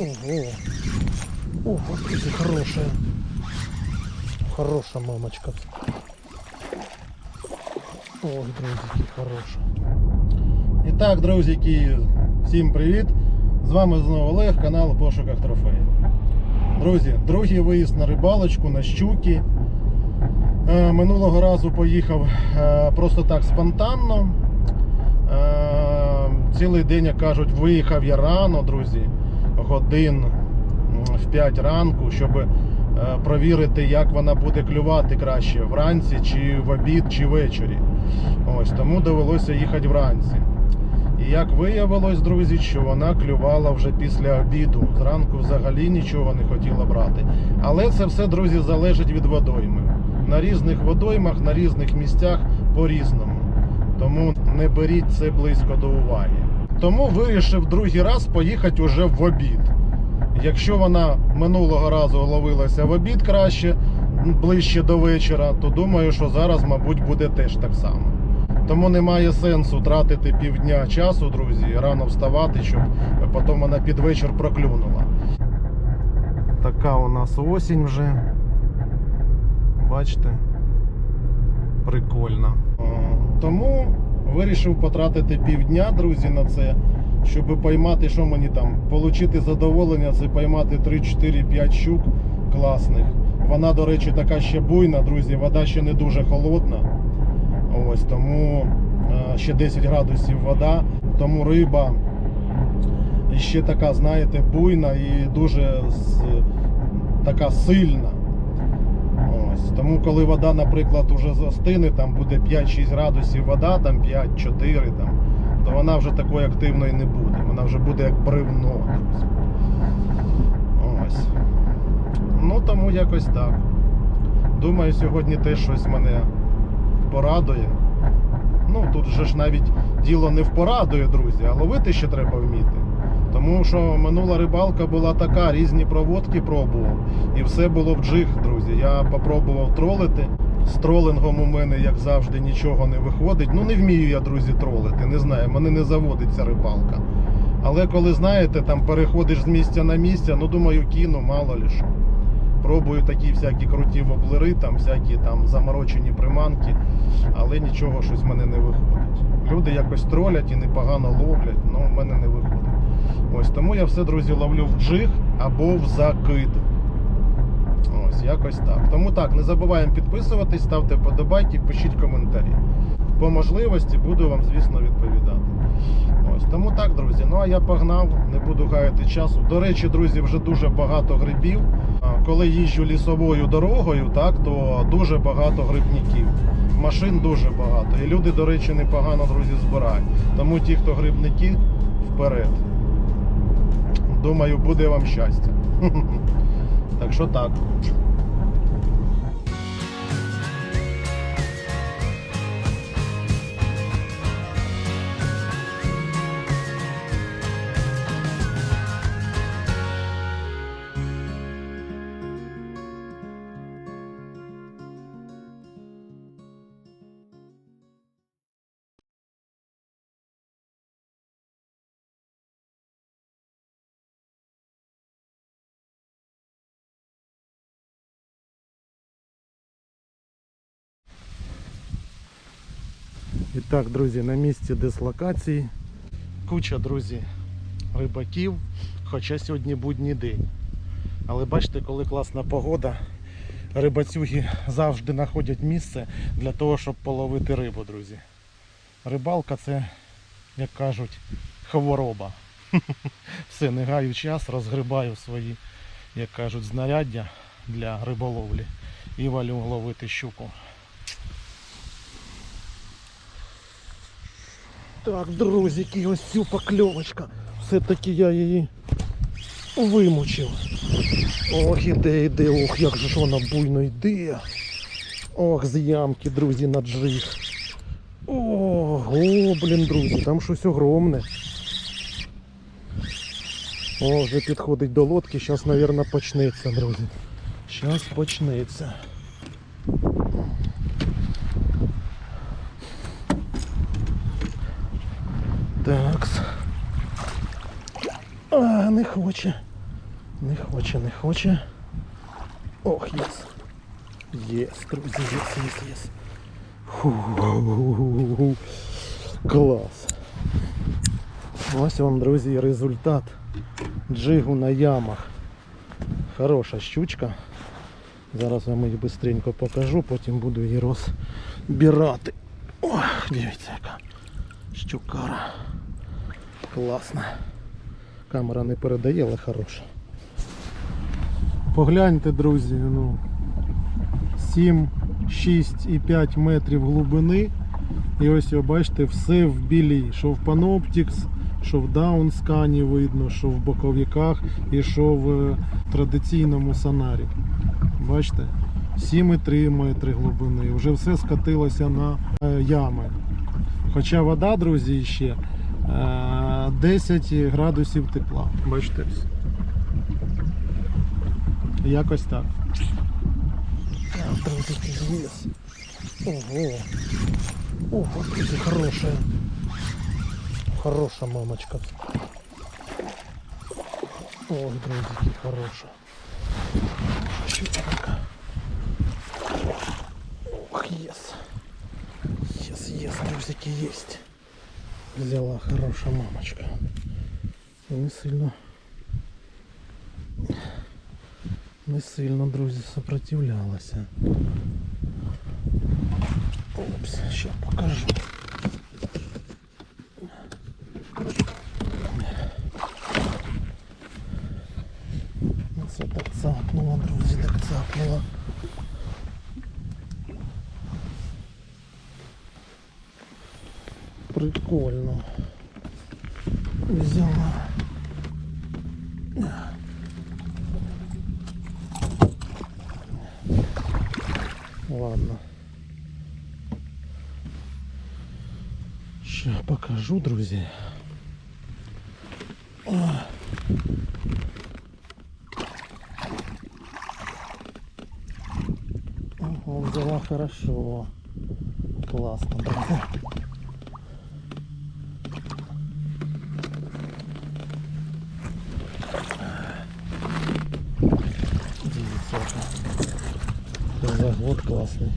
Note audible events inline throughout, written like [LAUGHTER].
Ого. Ого, друзі, хорошая. Хороша мамочка. Ой, друзі, хороша. І так, друзі, всім привіт! З вами знову Олег, канал у пошуках трофеїв. Друзі, другий виїзд на рибалочку, на щуки. Е, Минулого разу поїхав е, просто так спонтанно. Цілий день, як кажуть, виїхав я рано, друзі, годин в 5 ранку, щоб е, провірити, як вона буде клювати краще вранці, чи в обід, чи ввечері. Ось тому довелося їхати вранці. І як виявилось, друзі, що вона клювала вже після обіду. Зранку взагалі нічого не хотіла брати. Але це все, друзі, залежить від водойми. На різних водоймах, на різних місцях по-різному. Тому не беріть це близько до уваги. Тому вирішив другий раз поїхати уже в обід. Якщо вона минулого разу ловилася в обід краще, ближче до вечора, то думаю, що зараз, мабуть, буде теж так само. Тому немає сенсу тратити півдня часу, друзі, рано вставати, щоб потім вона під вечір проклюнула. Така у нас осінь вже. Бачите? Прикольно. Тому вирішив потратити півдня, друзі, на це, щоб поймати, що мені там, отримати задоволення, це поймати 3, 4, 5 щук класних. Вона, до речі, така ще буйна, друзі, вода ще не дуже холодна. Ось тому е, ще 10 градусів вода, тому риба ще така, знаєте, буйна і дуже така сильна. Ось. Тому коли вода, наприклад, уже застине, там буде 5-6 градусів вода, там 5-4, там, то вона вже такою активною не буде. Вона вже буде як бревно. Ось. Ну тому якось так. Думаю, сьогодні теж щось мене порадує. Ну, тут же ж навіть діло не в порадує, друзі, а ловити ще треба вміти. Тому що минула рибалка була така, різні проводки пробував. І все було в джиг, друзі. Я попробував тролити. З тролингом у мене, як завжди, нічого не виходить. Ну, не вмію я, друзі, тролити. Не знаю, мене не заводиться рибалка. Але коли знаєте, там переходиш з місця на місце, ну думаю, кину, мало ли що. Пробую такі всякі круті воблери, там всякі там заморочені приманки, але нічого щось в мене не виходить. Люди якось тролять і непогано ловлять, але в мене не виходить. Ось тому я все, друзі, ловлю в джиг або в закид. Ось, якось так. Тому так, не забуваємо підписуватись, ставте подобайки, пишіть коментарі. По можливості буду вам, звісно, відповідати. Ось тому так, друзі. Ну а я погнав, не буду гаяти часу. До речі, друзі, вже дуже багато грибів. Коли їжджу лісовою дорогою, так, то дуже багато грибників. Машин дуже багато. І люди, до речі, непогано, друзі, збирають. Тому ті, хто грибники, вперед. Думаю, буде вам щастя. [LAUGHS] Так що так. І так, друзі, на місці дислокації. Куча, друзі, рибаків, хоча сьогодні будній день. Але бачите, коли класна погода, рибацюги завжди знаходять місце для того, щоб половити рибу, друзі. Рибалка це, як кажуть, хвороба. [LAUGHS] Все, не гаю час, розгрибаю свої, як кажуть, знаряддя для риболовлі і валю ловити щуку. Так, друзики, ось цю покльовочка. Все-таки я її вимучив. Ох, іде, іде, ох, як же ж вона буйно йде. Ох, з ямки, друзі, на джиг. Ого, блін, друзі, там щось огромне. О, вже підходить до лодки, зараз, мабуть, почнеться, друзі. Зараз почнеться. Такс. А, не хоче. Не хоче, не хоче. Ох, єс. Єс, друзі, єс, єс, єс. Клас. Ось вам, друзі, результат джигу на ямах. Хороша щучка. Зараз вам її швидко покажу, потім буду її розбирати. Ох, дивіться яка щукара. Класна. Камера не передає, але хороша. Погляньте, друзі, ну 7, 6 і 5 метрів глибини. І ось ви бачите, все в білій, що в Panoptix, що в даунскані видно, що в боковиках і що в е, традиційному сонарі. Бачите? 7,3 метри глибини. Вже все скатилося на е, ями. Хоча вода, друзі, ще 10 градусів тепла. Бачите? Якось так. Ого. Ого, друзі, хорошая. Хороша мамочка. Ой, хороша. Що це така? Ох, єс. Єс, єс, друзики, єсть. Взяла хороша мамочка. Не сильно. Не сильно, друзі, сопротивлялася. Опс, ще покажу. Ну, Це так цапнуло, друзі, так цапнуло. Прикольно. Взяла. Ладно. Ще покажу. Ого, взяла хорошо. Классно, друзі. Класний.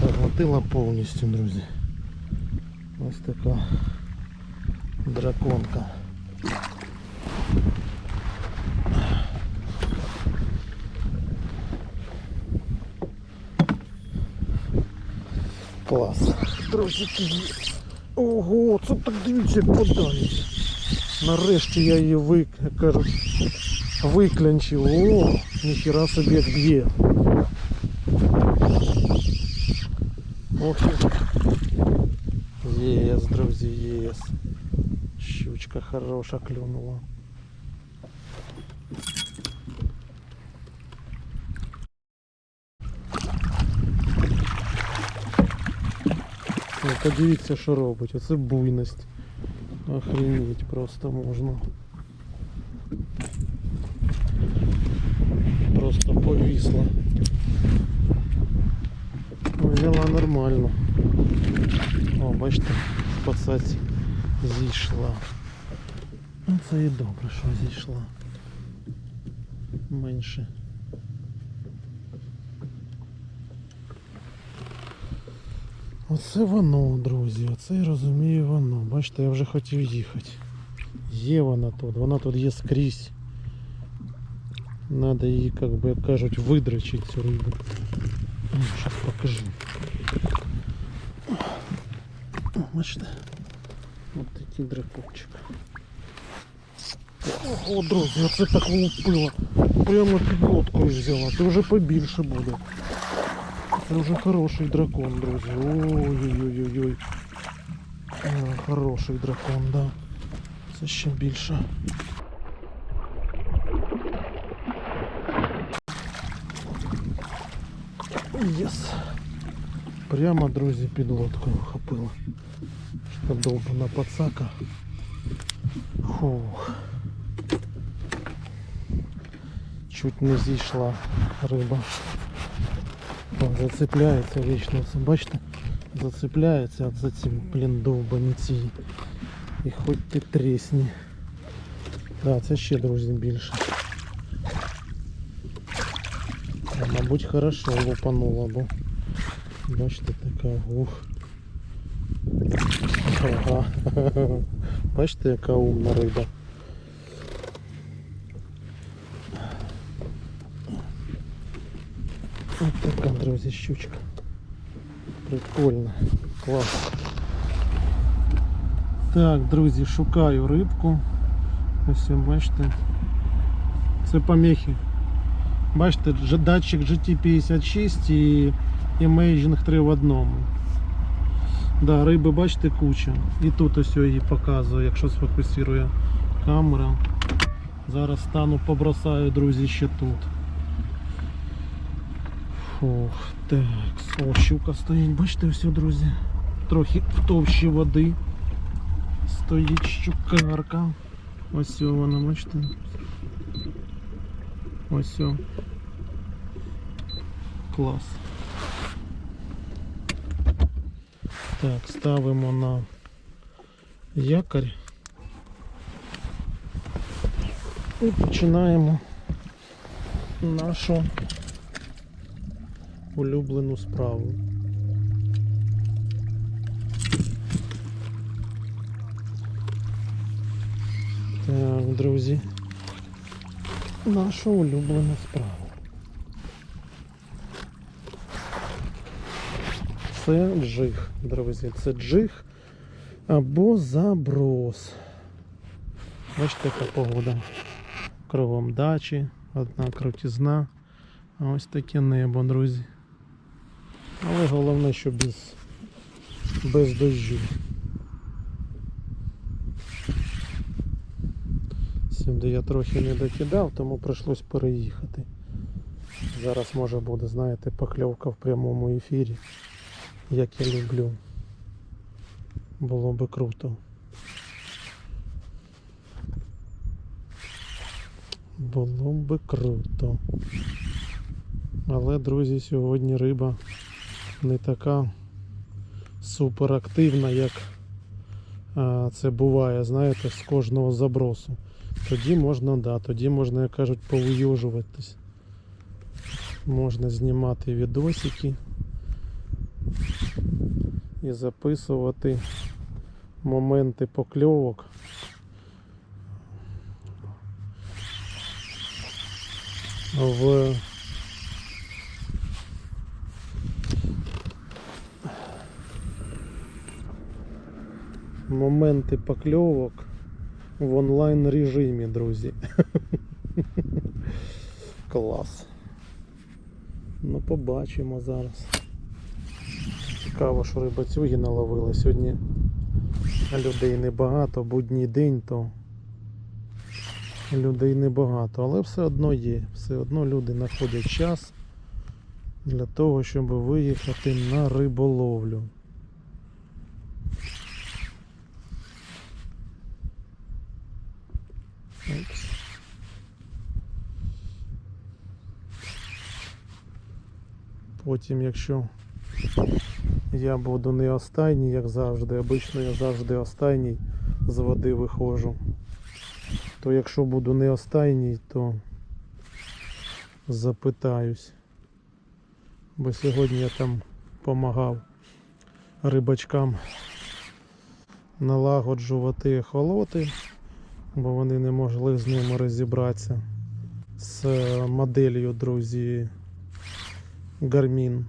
Проглотила повністю, друзі. Ось така драконка. Клас. Є. Ого, це так дивіться, подалі. Нарешті я її вик... виклянчив. О, ніхіра собі як б'є. Ох, Єс, друзі, єс. Щучка хороша клюнула. Ну, подивіться, що робить. Оце буйність. Охренеть просто можна. Просто повисла. Взяла нормально. О, бачите, в пацаці зійшла. Ну це і добре, що зійшла. Менше. Оце воно, друзі, оце я розумію воно. Бачите, я вже хотів їхати. Є вона тут, вона тут є скрізь. Надо її, як би як кажуть, видрачити цю рибу. Зараз покажу. О, Бачите? Ось такий дракончик. Ого, друзі, оце так влупило. Прямо під лодкою взяла. Це вже побільше буде. Це вже хороший дракон, друзі. Ой-ой-ой-ой. Е, Хороший дракон, да. Це ще більше. Єс. Прямо, друзі, під лодкою вхопила. Подолбана пацака. Фух. Чуть не зійшла риба. О, зацепляється вічно. Це бачите? Зацепляється от за ці, блін, довбані ці. І хоч ти трісні. Да, це ще, друзі, більше. Мабуть, хорошо лупануло, бо бачите, така ух. Ага. [LAUGHS] Бачите, яка умна риба. Ось така, друзі, щучка. Прикольно. Клас. Так, друзі, шукаю рибку. Ось бачите. Це помехи. Бачите, датчик GT56 і Imaging 3 в одному. Да, риби, бачите, куча. І тут ось її показує, якщо сфокусує камера. Зараз стану побросаю, друзі, ще тут. Фух, так. О, щука стоїть, бачите, все, друзі. Трохи в товщі води. Стоїть щукарка. Ось вона, бачите. Ось. Клас. Так, ставимо на якорь. І починаємо нашу улюблену справу. Так, друзі. Нашу улюблену справу. Це джиг, друзі. Це джиг або заброс. Бачите, яка погода. Кругом дачі, одна крутізна. Ось таке небо, друзі. Але головне, що без, без дощу. Сюди я трохи не докидав, тому прийшлось переїхати. Зараз може буде, знаєте, покльовка в прямому ефірі, як я люблю. Було би круто. Було би круто. Але, друзі, сьогодні риба не така суперактивна, як це буває, знаєте, з кожного забросу. Тоді можна, да, тоді можна, як кажуть, повийожуватись. Можна знімати відосики і записувати моменти покльовок. В моменти покльовок в онлайн режимі, друзі. Клас. Ну, побачимо зараз. Цікаво, що рибацюги наловили. Сьогодні людей небагато, будній день, то людей небагато, але все одно є. Все одно люди знаходять час для того, щоб виїхати на риболовлю. Опс. Потім, якщо я буду не останній, як завжди, обично я завжди останній з води виходжу, то якщо буду не останній, то запитаюсь. Бо сьогодні я там допомагав рибачкам налагоджувати ехолоти бо вони не могли з ними розібратися з моделлю, друзі, Garmin.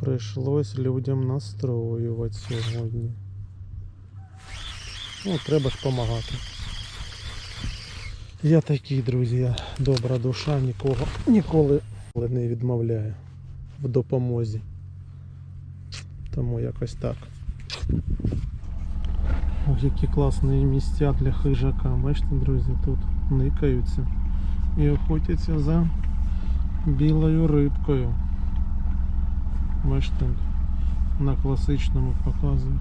Прийшлось людям настроювати сьогодні. Ну, треба ж допомагати. Я такий, друзі, добра душа, нікого ніколи не відмовляю в допомозі. Тому якось так. Ох, які класні місця для хижака. Бачите, друзі, тут никаються і охотяться за білою рибкою. Бачите, на класичному показують.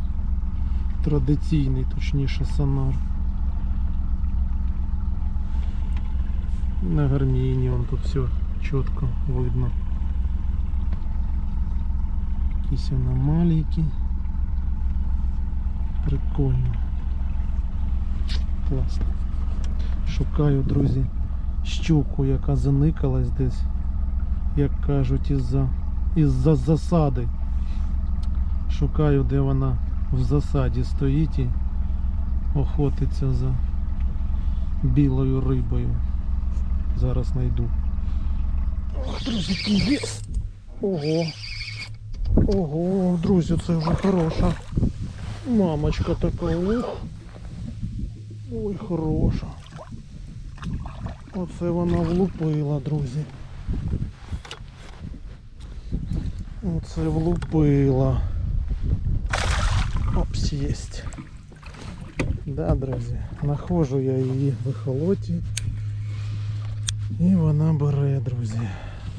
Традиційний, точніше, сонар. На гарміні вон тут все чітко видно. Якісь аномалійки. Прикольно. Класно. Шукаю, друзі, щуку, яка заникалась десь, як кажуть, із-за із-за засади. Шукаю, де вона в засаді стоїть і охотиться за білою рибою. Зараз знайду. Ох, друзі, який! Ого! Ого, друзі, це вже хороша. Мамочка така, ух. Ой, хороша. Оце вона влупила, друзі. Оце влупила. Опс, єсть. Да, друзі, нахожу я її в ехолоті. І вона бере, друзі.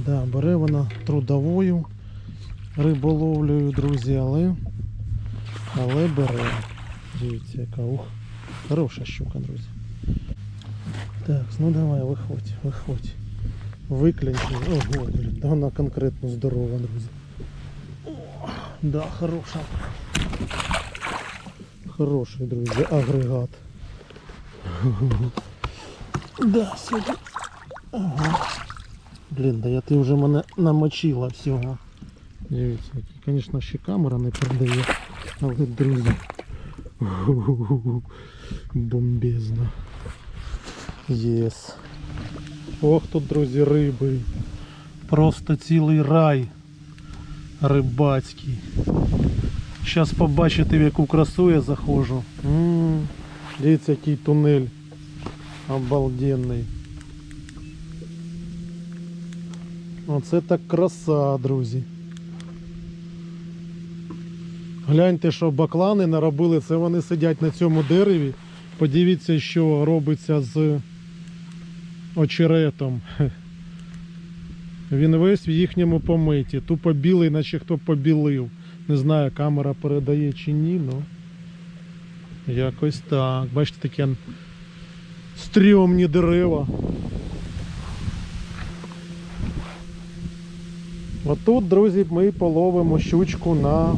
Да, бере вона трудовою риболовлею, друзі, але, але бере. Дивіться, яка ух. Хороша щука, друзі. Так, ну давай, виходь, виходь. Виклянь. Ого, блін, вона конкретно здорова, друзі. Да, хороша. Хороший, друзі, агрегат. Да, сьогодні. Ага. Блін, да я ти вже мене намочила всього. Дивіться, звісно, ще камера не передає, але друзі. Бомбезно. Єс. Ох тут, друзі, риби. Просто цілий рай рибацький. Зараз побачите, в яку красу я заходжу. Дивіться, який тунель. Обалденний. Оце так краса, друзі. Гляньте, що баклани наробили, це вони сидять на цьому дереві. Подивіться, що робиться з очеретом. [LAUGHS] Він весь в їхньому помиті. Тупо білий, наче хто побілив. Не знаю, камера передає чи ні, ну якось так. Бачите, такі стрьомні дерева. Отут, друзі, ми половимо щучку на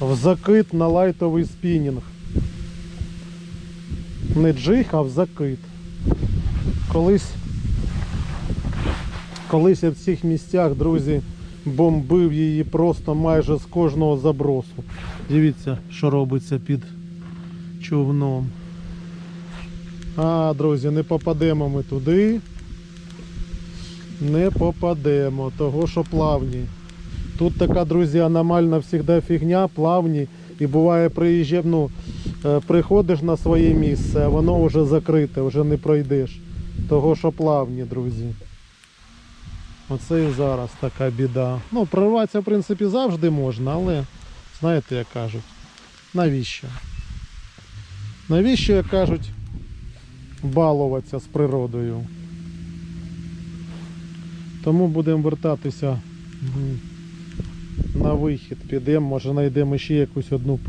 в закид на лайтовий спінінг. Не джиг, а в закид. Колись, колись я в цих місцях, друзі, бомбив її просто майже з кожного забросу. Дивіться, що робиться під човном. А, друзі, не попадемо ми туди. Не попадемо, того що плавні. Тут така, друзі, аномальна завжди фігня, плавні. І буває, приїжджав, ну, е, приходиш на своє місце, а воно вже закрите, вже не пройдеш. Того що плавні, друзі. Оце і зараз така біда. Ну, прорватися, в принципі, завжди можна, але знаєте, як кажуть, навіщо? Навіщо, як кажуть, балуватися з природою? Тому будемо вертатися на вихід. Підемо, може знайдемо ще якусь одну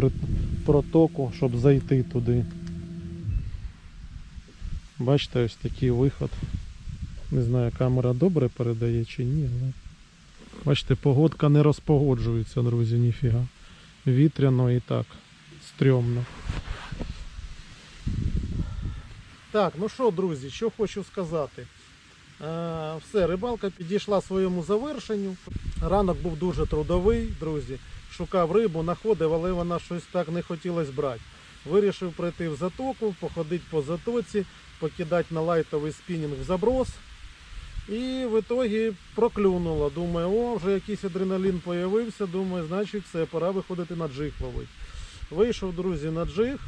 протоку, щоб зайти туди. Бачите, ось такий виход. Не знаю, камера добре передає чи ні, але. Бачите, погодка не розпогоджується, друзі, ніфіга. Вітряно і так. Стрьомно. Так, ну що, друзі, що хочу сказати. Е, Все, рибалка підійшла своєму завершенню. Ранок був дуже трудовий, друзі. Шукав рибу, знаходив, але вона щось так не хотілося брати. Вирішив прийти в затоку, походити по затоці, покидати на лайтовий спінінг в заброс. І в ітогі проклюнуло. Думаю, о, вже якийсь адреналін появився. Думаю, значить все, пора виходити на джиг ловити. Вийшов, друзі, на джиг.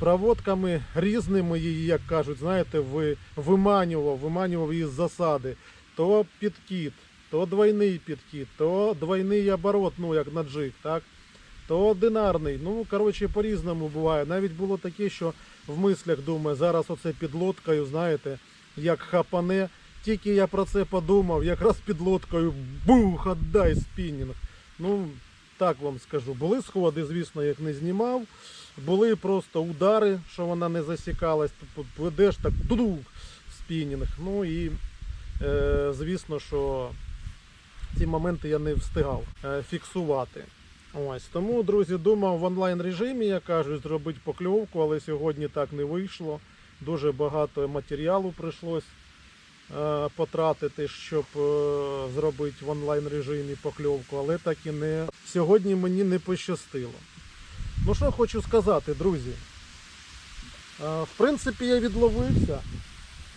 Проводками різними її, як кажуть, знаєте, ви, виманював, виманював її з засади. То підкіт, то двойний підкіт, то двойний оборот, ну як на джиг, так? То одинарний. Ну, коротше, по-різному буває. Навіть було таке, що в мислях думаю, зараз оце під лодкою, знаєте, як хапане. Тільки я про це подумав, якраз під лодкою бух, отдай спінінг. Ну, так вам скажу. Були сходи, звісно, як не знімав. Були просто удари, що вона не засікалась. Тут ведеш так дух спінінг. Ну і е, звісно, що ці моменти я не встигав е, фіксувати. Ось тому, друзі, думав в онлайн режимі, я кажу, зробити покльовку, але сьогодні так не вийшло. дуже багато матеріалу прийшлось потратити, щоб е, зробити в онлайн режимі покльовку, але так і не сьогодні мені не пощастило. Ну що хочу сказати, друзі. Е, В принципі, я відловився.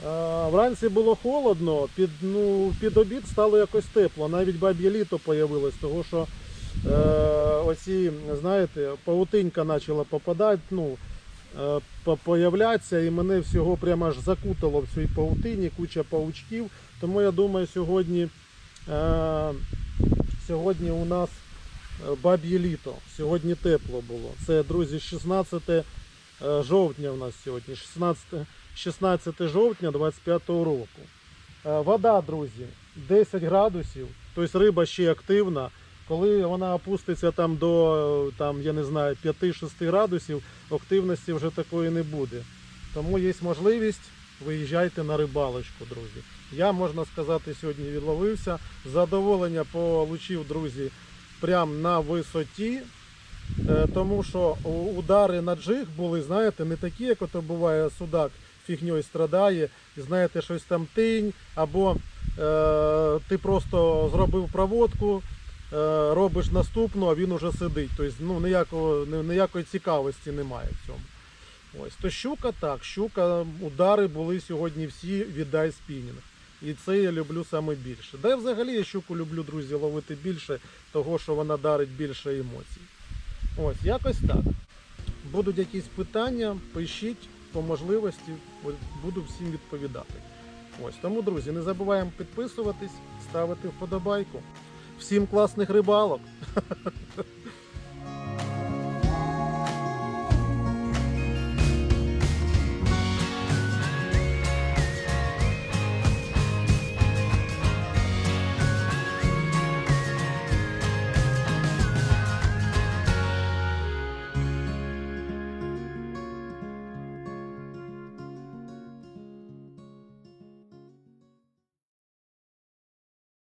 Е, Вранці було холодно, під, ну, під обід стало якось тепло. Навіть баб'є літо появилось, того що е, оці, знаєте, павутинка почала попадати, ну, е, появлятися, і мене всього прямо аж закутало в цій павутині, куча паучків. Тому я думаю, сьогодні, е, сьогодні у нас е, баб'є літо. Сьогодні тепло було. Це, друзі, 16 е, жовтня у нас сьогодні. 16, 16 жовтня 25 року. Е, Вода, друзі, 10 градусів, тобто риба ще активна. Коли вона опуститься там до там, я не знаю, 5-6 градусів, активності вже такої не буде. Тому є можливість, виїжджайте на рибалочку, друзі. Я, можна сказати, сьогодні відловився. Задоволення получив, друзі, прямо на висоті. Е, Тому що удари на джиг були, знаєте, не такі, як ото буває судак фігньою страдає, і знаєте, щось там тинь, або е, ти просто зробив проводку, робиш наступну, а він уже сидить. Тобто ну, ніякого, ніякої цікавості немає в цьому. Ось, то щука так, щука, удари були сьогодні всі віддай спінінг. І це я люблю саме більше. Да взагалі я щуку люблю, друзі, ловити більше, того що вона дарить більше емоцій. Ось, якось так. Будуть якісь питання, пишіть по можливості, буду всім відповідати. Ось тому, друзі, не забуваємо підписуватись, ставити вподобайку. Всім класних рибалок! [LAUGHS]